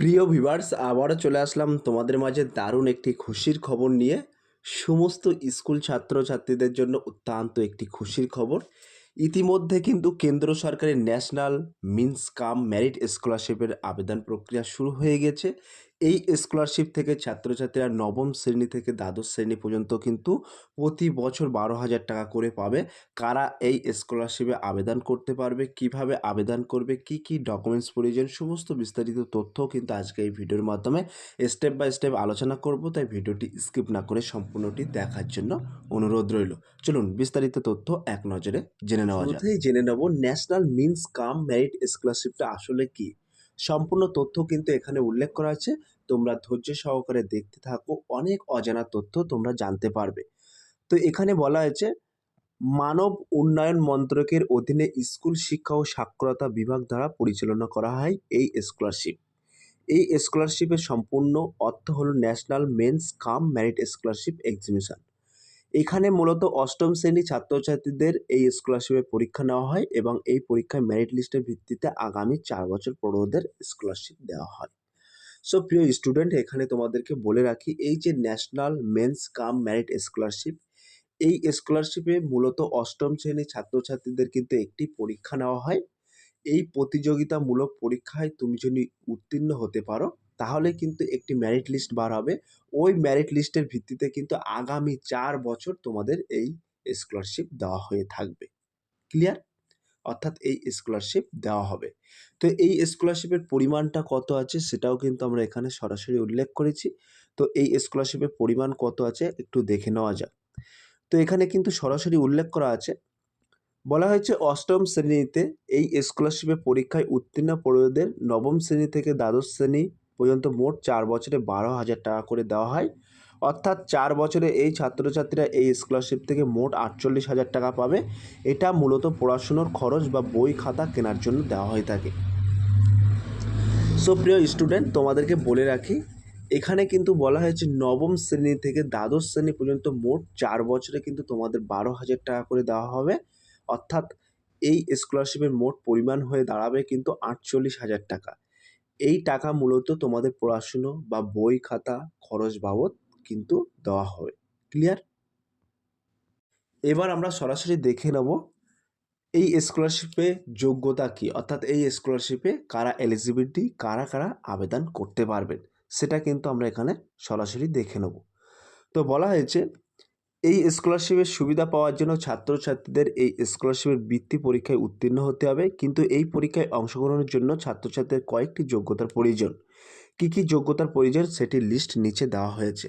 প্রিয় ভিভার্স আবারও চলে আসলাম তোমাদের মাঝে দারুণ একটি খুশির খবর নিয়ে। সমস্ত স্কুল ছাত্রছাত্রীদের জন্য অত্যন্ত একটি খুশির খবর। ইতিমধ্যে কিন্তু কেন্দ্র সরকারের ন্যাশনাল মিন্স কাম ম্যারিট স্কলারশিপের আবেদন প্রক্রিয়া শুরু হয়ে গেছে। এই স্কলারশিপ থেকে ছাত্রছাত্রীরা নবম শ্রেণি থেকে দ্বাদশ শ্রেণি পর্যন্ত কিন্তু প্রতি বছর বারো হাজার টাকা করে পাবে। কারা এই স্কলারশিপে আবেদন করতে পারবে, কীভাবে আবেদন করবে, কি কি ডকুমেন্টস প্রয়োজন, সমস্ত বিস্তারিত তথ্য কিন্তু আজকে এই ভিডিওর মাধ্যমে স্টেপ বাই স্টেপ আলোচনা করব। তাই ভিডিওটি স্কিপ না করে সম্পূর্ণটি দেখার জন্য অনুরোধ রইল। চলুন বিস্তারিত তথ্য এক নজরে জেনে নেওয়া শুরুতেই জেনে নেব ন্যাশনাল মিন্স কাম মেরিট স্কলারশিপটা আসলে কি? সম্পূর্ণ তথ্য কিন্তু এখানে উল্লেখ করা আছে। তোমরা ধৈর্য সহকারে দেখতে থাকো, অনেক অজানা তথ্য তোমরা জানতে পারবে। তো এখানে বলা হয়েছে, মানব উন্নয়ন মন্ত্রকের অধীনে স্কুল শিক্ষা ও সাক্ষরতা বিভাগ দ্বারা পরিচালনা করা হয় এই স্কলারশিপ এই স্কলারশিপের সম্পূর্ণ অর্থ হলো national means cum merit scholarship exhibition এখানে মূলত অষ্টম শ্রেণি ছাত্রছাত্রীদের এই স্কলারশিপের পরীক্ষা নেওয়া হয় এবং এই পরীক্ষায় মেরিট লিস্টের ভিত্তিতে আগামী চার বছর পড়ুয়াদের স্কলারশিপ দেওয়া হয়। সো প্রিয় স্টুডেন্ট এখানে তোমাদেরকে বলে রাখি, এই যে national means cum merit scholarship এই স্কলারশিপে মূলত অষ্টম শ্রেণির ছাত্রছাত্রীদের কিন্তু একটি পরীক্ষা নেওয়া হয়। এই প্রতিযোগিতামূলক পরীক্ষায় তুমি যদি উত্তীর্ণ হতে পারো তাহলে কিন্তু একটি মেরিট লিস্ট বার হবে। ওই মেরিট লিস্টের ভিত্তিতে কিন্তু আগামী চার বছর তোমাদের এই স্কলারশিপ দেওয়া হয়ে থাকবে। ক্লিয়ার অর্থাৎ এই স্কলারশিপ দেওয়া হবে। তো এই স্কলারশিপের পরিমাণটা কত আছে সেটাও কিন্তু আমরা এখানে সরাসরি উল্লেখ করেছি। তো এই স্কলারশিপের পরিমাণ কত আছে একটু দেখে নেওয়া যাক। তো এখানে কিন্তু সরাসরি উল্লেখ করা আছে। বলা হয়েছে অষ্টম শ্রেণীতে এই স্কলারশিপের পরীক্ষায় উত্তীর্ণ পড়ুয়াদের নবম শ্রেণি থেকে দ্বাদশ শ্রেণি পর্যন্ত মোট চার বছরে বারো হাজার টাকা করে দেওয়া হয়। অর্থাৎ চার বছরে এই ছাত্রছাত্রীরা এই স্কলারশিপ থেকে মোট আটচল্লিশ হাজার টাকা পাবে। এটা মূলত পড়াশুনোর খরচ বা বই খাতা কেনার জন্য দেওয়া হয়ে থাকে। সো প্রিয় স্টুডেন্ট তোমাদেরকে বলে রাখি, এখানে কিন্তু বলা হয়েছে নবম শ্রেণি থেকে দ্বাদশ শ্রেণি পর্যন্ত মোট চার বছরে কিন্তু তোমাদের বারো হাজার টাকা করে দেওয়া হবে। অর্থাৎ এই স্কলারশিপের মোট পরিমাণ হয়ে দাঁড়াবে কিন্তু আটচল্লিশ হাজার টাকা। এই টাকা মূলত তোমাদের পড়াশুনো বা বই খাতা খরচ বাবদ কিন্তু দেওয়া হবে ক্লিয়ার এবার আমরা সরাসরি দেখে নেব এই স্কলারশিপে যোগ্যতা কী? অর্থাৎ এই স্কলারশিপে কারা এলিজিবিলিটি কারা কারা আবেদন করতে পারবেন? সেটা কিন্তু আমরা এখানে সরাসরি দেখে নেব। তো বলা হয়েছে এই স্কলারশিপের সুবিধা পাওয়ার জন্য ছাত্রছাত্রীদের এই স্কলারশিপের বৃত্তি পরীক্ষায় উত্তীর্ণ হতে হবে। কিন্তু এই পরীক্ষায় অংশগ্রহণের জন্য ছাত্রছাত্রীদের কয়েকটি যোগ্যতার প্রয়োজন। কী কী যোগ্যতার প্রয়োজন সেটির লিস্ট নিচে দেওয়া হয়েছে।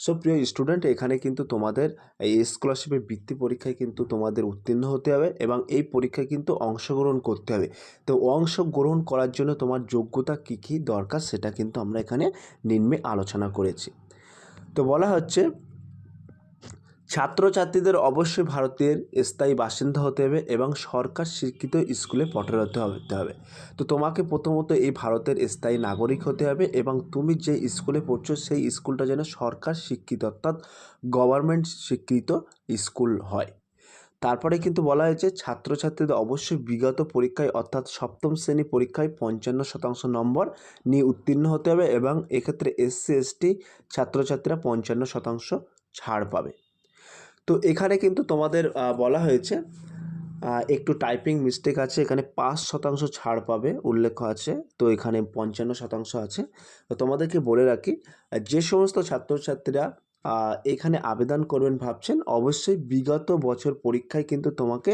সো প্রিয় স্টুডেন্ট এখানে কিন্তু তোমাদের এই স্কলারশিপের বৃত্তি পরীক্ষায় কিন্তু তোমাদের উত্তীর্ণ হতে হবে এবং এই পরীক্ষায় কিন্তু অংশগ্রহণ করতে হবে। তো, অংশগ্রহণ করার জন্য তোমার যোগ্যতা কী কী দরকার সেটা কিন্তু আমরা এখানে নিম্নে আলোচনা করেছি। তো, বলা হচ্ছে ছাত্রছাত্রীদের অবশ্যই ভারতের স্থায়ী বাসিন্দা হতে হবে এবং সরকার স্বীকৃত স্কুলে পঠরত হতে হবে। তো তোমাকে প্রথমত এই ভারতের স্থায়ী নাগরিক হতে হবে এবং তুমি যে স্কুলে পড়ছো সেই স্কুলটা যেন সরকার স্বীকৃত অর্থাৎ গভর্নমেন্ট স্বীকৃত স্কুল হয়। তারপরে কিন্তু বলা হয়েছে ছাত্রছাত্রীদের অবশ্যই বিগত পরীক্ষায় অর্থাৎ সপ্তম শ্রেণি পরীক্ষায় পঞ্চান্ন শতাংশ নম্বর নিয়ে উত্তীর্ণ হতে হবে এবং এক্ষেত্রে এসসি, এসটি ছাত্রছাত্রীরা পঞ্চান্ন শতাংশ ছাড় পাবে। তো এখানে কিন্তু তোমাদের বলা হয়েছে একটু টাইপিং মিস্টেক আছে, এখানে পাঁচ শতাংশ ছাড় পাবে, উল্লেখ আছে, তো এখানে পঞ্চান্ন শতাংশ আছে। তো তোমাদেরকে বলে রাখি, যে সমস্ত ছাত্রছাত্রীরা এখানে আবেদন করবেন ভাবছেন, অবশ্যই বিগত বছর পরীক্ষায় কিন্তু তোমাকে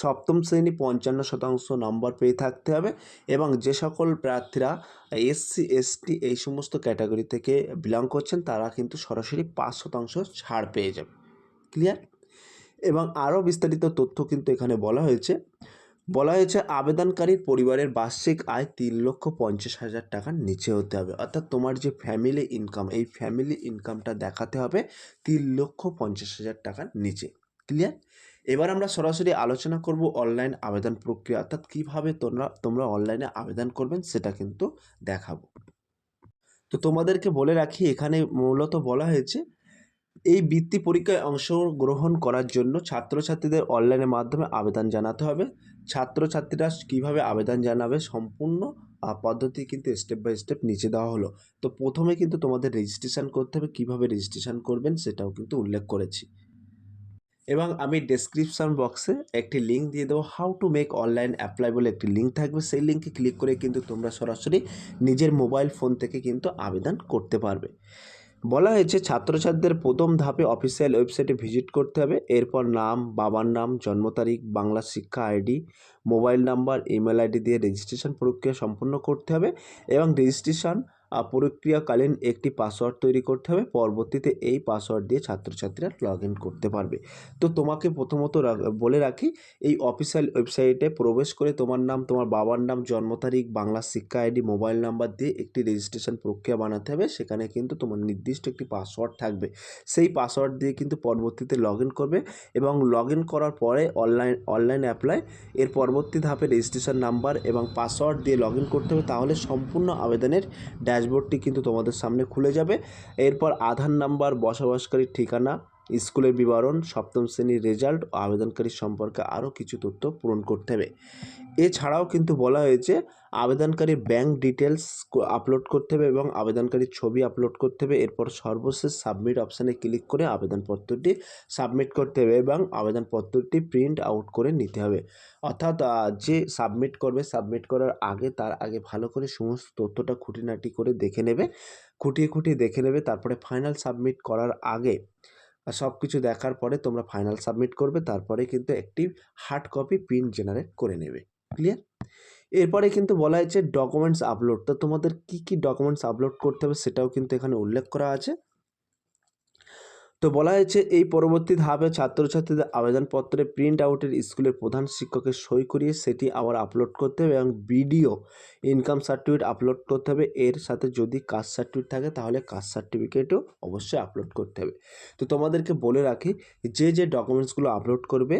সপ্তম শ্রেণি পঞ্চান্ন শতাংশ নম্বর পেয়ে থাকতে হবে এবং যে সকল প্রার্থীরা এসসি এসটি এই সমস্ত ক্যাটাগরি থেকে বিলং করছেন, তারা কিন্তু সরাসরি পাঁচ শতাংশ ছাড় পেয়ে যাবে। ক্লিয়ার এবং আরও বিস্তারিত তথ্য কিন্তু এখানে বলা হয়েছে। বলা হয়েছে, আবেদনকারীর পরিবারের বার্ষিক আয় তিন লক্ষ পঞ্চাশ হাজার টাকার নিচে হতে হবে। অর্থাৎ তোমার যে ফ্যামিলি ইনকাম এই ফ্যামিলি ইনকামটা দেখাতে হবে তিন লক্ষ পঞ্চাশ হাজার টাকার নিচে। ক্লিয়ার এবার আমরা সরাসরি আলোচনা করব অনলাইন আবেদন প্রক্রিয়া, অর্থাৎ কীভাবে তোমরা তোমরা অনলাইনে আবেদন করবেন সেটা কিন্তু দেখাবো। তো তোমাদেরকে বলে রাখি, এখানে মূলত বলা হয়েছে এই বৃত্তি পরীক্ষায় অংশগ্রহণ করার জন্য ছাত্রছাত্রীদের অনলাইনের মাধ্যমে আবেদন জানাতে হবে ছাত্রছাত্রীরা কীভাবে আবেদন জানাবে সম্পূর্ণ পদ্ধতি কিন্তু স্টেপ বাই স্টেপ নিচে দেওয়া হলো। তো প্রথমে কিন্তু তোমাদের রেজিস্ট্রেশন করতে হবে। কীভাবে রেজিস্ট্রেশন করবেন সেটাও কিন্তু উল্লেখ করেছি। এবং আমি ডেসক্রিপশন বক্সে একটি লিঙ্ক দিয়ে দেবো how to make online apply বলে একটি লিঙ্ক থাকবে সেই লিঙ্কে ক্লিক করে কিন্তু তোমরা সরাসরি নিজের মোবাইল ফোন থেকে কিন্তু আবেদন করতে পারবে বলা হয়েছে, ছাত্রছাত্রীদের প্রথম ধাপে অফিসিয়াল ওয়েবসাইটে ভিজিট করতে হবে। এরপর নাম, বাবার নাম, জন্ম তারিখ, বাংলা শিক্ষা ID, mobile number, email ID দিয়ে রেজিস্ট্রেশন প্রক্রিয়া সম্পন্ন করতে হবে এবং রেজিস্ট্রেশন প্রক্রিয়াকালীন একটি পাসওয়ার্ড তৈরি করতে হবে। পরবর্তীতে এই পাসওয়ার্ড দিয়ে ছাত্রছাত্রীরা লগ ইন করতে পারবে। তো তোমাকে প্রথমত বলে রাখি, এই অফিসিয়াল ওয়েবসাইটে প্রবেশ করে তোমার নাম, তোমার বাবার নাম, জন্ম তারিখ, বাংলা শিক্ষা আইডি মোবাইল নাম্বার দিয়ে একটি রেজিস্ট্রেশন প্রক্রিয়া বানাতে হবে। সেখানে কিন্তু তোমার নির্দিষ্ট একটি পাসওয়ার্ড থাকবে। সেই পাসওয়ার্ড দিয়ে কিন্তু পরবর্তীতে লগ ইন করবে এবং লগ ইন করার পরে অনলাইন অনলাইন অ্যাপ্লাই এর পরবর্তী ধাপে রেজিস্ট্রেশন নাম্বার এবং পাসওয়ার্ড দিয়ে লগ ইন করতে হবে। তাহলে সম্পূর্ণ আবেদনের ড্যাশবোর্ডটি কিন্তু তোমাদের সামনে খুলে যাবে। এরপর আধার নাম্বার বসবাসকারীর ঠিকানা স্কুলের বিবরণ, সপ্তম শ্রেণির রেজাল্ট ও আবেদনকারী সম্পর্কে আরও কিছু তথ্য পূরণ করতে হবে। এছাড়াও কিন্তু বলা হয়েছে, আবেদনকারী ব্যাংক ডিটেলস আপলোড করতে হবে এবং আবেদনকারীর ছবি আপলোড করতে হবে। এরপর সর্বশেষ সাবমিট অপশানে ক্লিক করে আবেদনপত্রটি সাবমিট করতে হবে এবং আবেদনপত্রটি প্রিন্ট আউট করে নিতে হবে। অর্থাৎ যে সাবমিট করবে, সাবমিট করার আগে তার আগে ভালো করে সমস্ত তথ্যটা খুঁটিনাটি করে দেখে নেবে। খুঁটিয়ে খুঁটিয়ে দেখে নেবে, তারপরে ফাইনাল সাবমিট করার আগে সব কিছু দেখার পরে তোমরা ফাইনাল সাবমিট করবে, তারপরে কিন্তু একটি হার্ড কপি প্রিন্ট জেনারেট করে নেবে। ক্লিয়ার এরপরে কিন্তু বলা হয়েছে ডকুমেন্টস আপলোড তো তোমাদের কি কি ডকুমেন্টস আপলোড করতে হবে সেটাও কিন্তু এখানে উল্লেখ করা আছে। তো বলা হয়েছে, এই পরবর্তী ধাপে ছাত্রছাত্রীদের আবেদনপত্রে প্রিন্ট আউটের স্কুলের প্রধান শিক্ষকের সই করিয়ে সেটি আবার আপলোড করতে হবে এবং বিডিও ইনকাম সার্টিফিকেট আপলোড করতে হবে। এর সাথে যদি কাস্ট সার্টিফিকেট থাকে, তাহলে কাস্ট সার্টিফিকেটও অবশ্যই আপলোড করতে হবে। তো তোমাদেরকে বলে রাখি, যে যে ডকুমেন্টসগুলো আপলোড করবে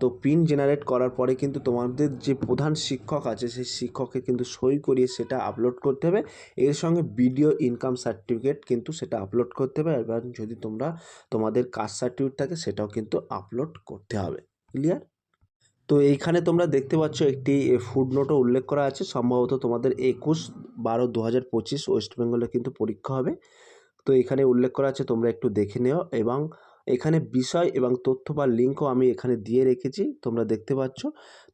তো পিন জেনারেট করার পরে কিন্তু তোমাদের যে প্রধান শিক্ষক আছে, সেই শিক্ষককে কিন্তু সই করিয়ে সেটা আপলোড করতে হবে। এর সঙ্গে ভিডিও ইনকাম সার্টিফিকেট কিন্তু সেটা আপলোড করতে হবে। এবং যদি তোমরা তোমাদের কাস্ট সার্টিফিকেট থাকে, সেটাও কিন্তু আপলোড করতে হবে। ক্লিয়ার তো এইখানে তোমরা দেখতে পাচ্ছ একটি ফুড নোটও উল্লেখ করা আছে। সম্ভবত তোমাদের একুশ বারো দু হাজার পঁচিশ ওয়েস্ট বেঙ্গলে কিন্তু পরীক্ষা হবে। তো এখানে উল্লেখ করা আছে, তোমরা একটু দেখে নিও। এবং এখানে বিষয় এবং তথ্য বা লিঙ্কও আমি এখানে দিয়ে রেখেছি, তোমরা দেখতে পাচ্ছ।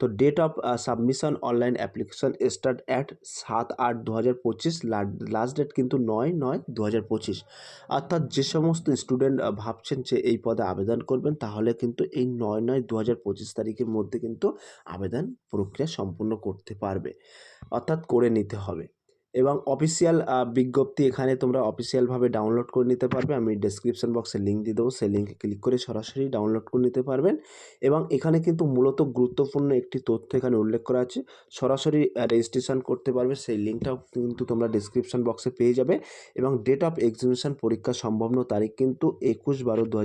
তো date of submission online application start at সাত আট দু হাজার পঁচিশ লাস্ট ডেট কিন্তু নয় নয় দু হাজার পঁচিশ। অর্থাৎ যে সমস্ত স্টুডেন্ট ভাবছেন যে এই পদে আবেদন করবেন, তাহলে কিন্তু এই নয় নয় দু হাজার পঁচিশ তারিখের মধ্যে কিন্তু আবেদন প্রক্রিয়া সম্পূর্ণ করতে পারবে। অর্থাৎ করে নিতে হবে। এবং অফিসিয়াল বিজ্ঞপ্তি এখানে তোমরা অফিসিয়ালভাবে ডাউনলোড করে নিতে পারবে। আমি ডেসক্রিপশন বক্সে লিঙ্ক দিয়ে দেবো। সেই লিঙ্কে ক্লিক করে সরাসরি ডাউনলোড করে নিতে পারবেন। এবং এখানে কিন্তু মূলত গুরুত্বপূর্ণ একটি তথ্য এখানে উল্লেখ করা আছে। সরাসরি রেজিস্ট্রেশন করতে পারবে। সেই লিঙ্কটাও কিন্তু তোমরা ডেসক্রিপশন বক্সে পেয়ে যাবে। এবং ডেট অফ এক্সিবিশন পরীক্ষা সম্ভাব্য তারিখ কিন্তু একুশ বারো দু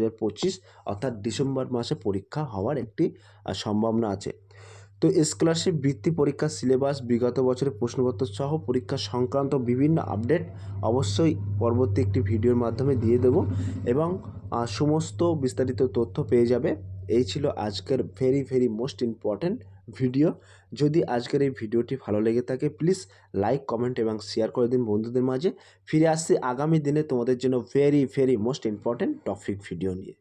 অর্থাৎ ডিসেম্বর মাসে পরীক্ষা হওয়ার একটি সম্ভাবনা আছে। তো স্কলারশিপ বৃত্তি পরীক্ষার সিলেবাস বিগত বছরের প্রশ্নপত্র সহ পরীক্ষা সংক্রান্ত বিভিন্ন আপডেট অবশ্যই পরবর্তী একটি ভিডিওর মাধ্যমে দিয়ে দেব এবং সমস্ত বিস্তারিত তথ্য পেয়ে যাবে। এই ছিল আজকের very very most important video যদি আজকের এই ভিডিওটি ভালো লেগে থাকে প্লিজ লাইক কমেন্ট এবং শেয়ার করে দিন বন্ধুদের মাঝে। ফিরে আসছি আগামী দিনে তোমাদের জন্য very very most important topic video নিয়ে।